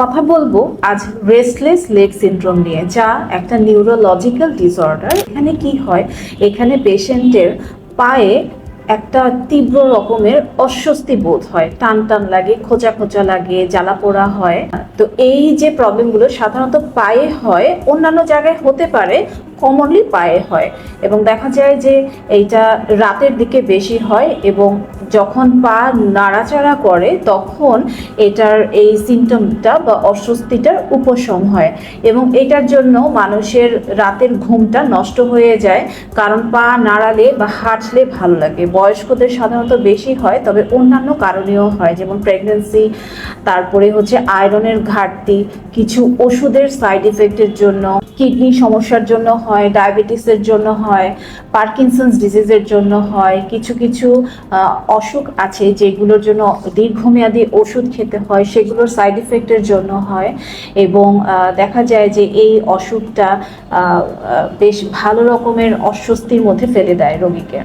কথা বলব আজ রেস্টলেস লেগ সিনড্রোম নিয়ে, যা একটা নিউরোলজিক্যাল ডিসঅর্ডার এখানে কি হয়? এখানে পেশেন্টের পায়ে একটা তীব্র রকমের অস্বস্তি বোধ হয়। টান টান লাগে, খোঁচা খোঁচা লাগে, জ্বালা পোড়া হয়। তো এই যে প্রবলেমগুলো সাধারণত পায়ে হয়, অন্যান্য জায়গায় হতে পারে কমনলি পায়ে হয় এবং দেখা যায় যে এইটা রাতের দিকে বেশি হয় এবং যখন পা নাড়াচাড়া করে তখন এটার এই সিমটমটা বা অস্বস্তিটার উপশম হয় এবং এটার জন্য মানুষের রাতের ঘুমটা নষ্ট হয়ে যায় কারণ পা নাড়ালে বা হাঁটলে ভালো লাগে। বয়স্কদের সাধারণত বেশি হয়, তবে অন্যান্য কারণেও হয় যেমন প্রেগনেন্সি তারপরে হচ্ছে আয়রনের ঘাটতি, কিছু ওষুধের সাইড ইফেক্টের জন্য কিডনি সমস্যার জন্য হয়, ডায়াবেটিসের জন্য হয়, পার্কিনসন্স ডিজিজের জন্য হয়, কিছু কিছু অসুখ আছে যেগুলোর জন্য দীর্ঘমেয়াদী ওষুধ খেতে হয়, সেগুলোর সাইড ইফেক্টের জন্য হয় এবং দেখা যায় যে এই অসুখটা বেশ ভালো রকমের অস্বস্তির মধ্যে ফেলে দেয় রোগীকে।